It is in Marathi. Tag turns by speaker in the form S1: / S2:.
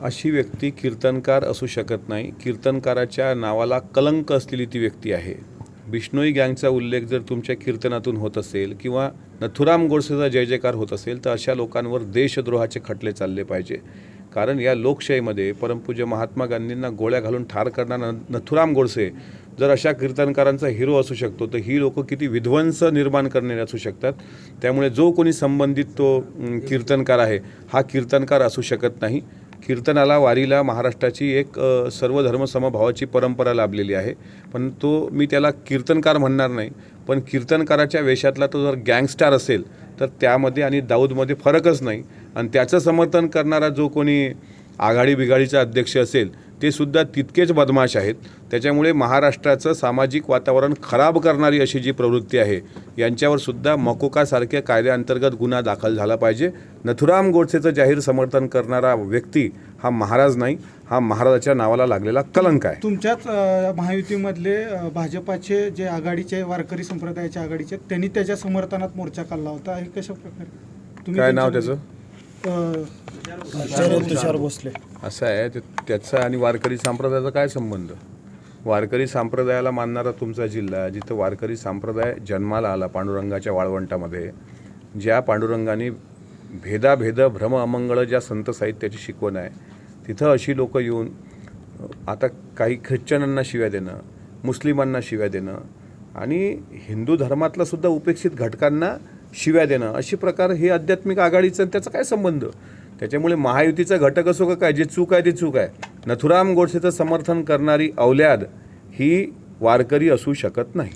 S1: अशी व्यक्ती कीर्तनकार असू शकत नाही. कीर्तनकाराच्या नावाला कलंक असलेली ती व्यक्ती आहे. बिष्णोई गँगचा उल्लेख जर तुमच्या कीर्तनातून होत असेल किंवा नथुराम गोडसेचा जय जयकार होत असेल तर अशा लोकांवर देशद्रोहाचे खटले चालले पाहिजे. कारण या लोकशाहीमध्ये परमपूज्य महात्मा गांधींना गोळ्या घालून ठार करणारा नथुराम गोडसे जर अशा कीर्तनकारांचा हिरो असू शकतो तर ही लोक किती विध्वंस निर्माण करणारे असू शकतात. त्यामुळे जो कोणी संबंधित तो कीर्तनकार आहे हा कीर्तनकार असू शकत नाही. कीर्तनाला वारीला महाराष्ट्राची एक सर्व धर्मसमभावाची परंपरा लाभलेली आहे. पण तो मी त्याला कीर्तनकार म्हणणार नाही. पण कीर्तनकाराच्या वेशातला तो जर गँगस्टार असेल तर त्यामध्ये आणि दाऊदमध्ये फरकच नाही. आणि त्याचं समर्थन करणारा जो कोणी आघाडी बिघाडीचा अध्यक्ष असेल ते सुद्धा तितकेच बदमाश आहेत. त्याच्यामुळे महाराष्ट्राचं सामाजिक वातावरण खराब करणारी अशी जी प्रवृत्ती आहे यांच्यावर सुद्धा मकोकासारख्या कायद्याअंतर्गत गुन्हा दाखल झाला पाहिजे. नथुराम गोडसेचं जाहीर समर्थन करणारा व्यक्ती हा महाराज नाही हा महाराजाच्या नावाला लागलेला कलंक आहे.
S2: तुमच्याच महायुतीमधले भाजपाचे जे आघाडीचे वारकरी संप्रदायाचे आघाडीचे त्यांनी त्याच्या समर्थनात मोर्चा काढला होता. हे कशा प्रकारे?
S1: काय नाव त्याचं?
S3: शरद तुषार भोसले.
S1: असं आहे ते त्याचा आणि वारकरी संप्रदायाचा काय संबंध? वारकरी संप्रदायाला मानणारा तुमचा जिल्हा जिथं वारकरी संप्रदाय जन्माला आला पांडुरंगाच्या वाळवंटामध्ये ज्या पांडुरंगाने भेदाभेद भ्रम अमंगळ ज्या संत साहित्याची शिकवण आहे तिथं अशी लोकं येऊन आता काही ख्रिश्चनांना शिव्या देणं मुस्लिमांना शिव्या देणं आणि हिंदू धर्मातला सुद्धा उपेक्षित घटकांना शिव्या देणं अशी प्रकार हे आध्यात्मिक आघाडीचं आणि त्याचा काय संबंध? त्याच्यामुळे महायुतीचा घटक असो का काय जे चूक आहे ते चूक आहे. नथुराम गोडसेचं समर्थन करणारी अवल्याद ही वारकरी असू शकत नाही.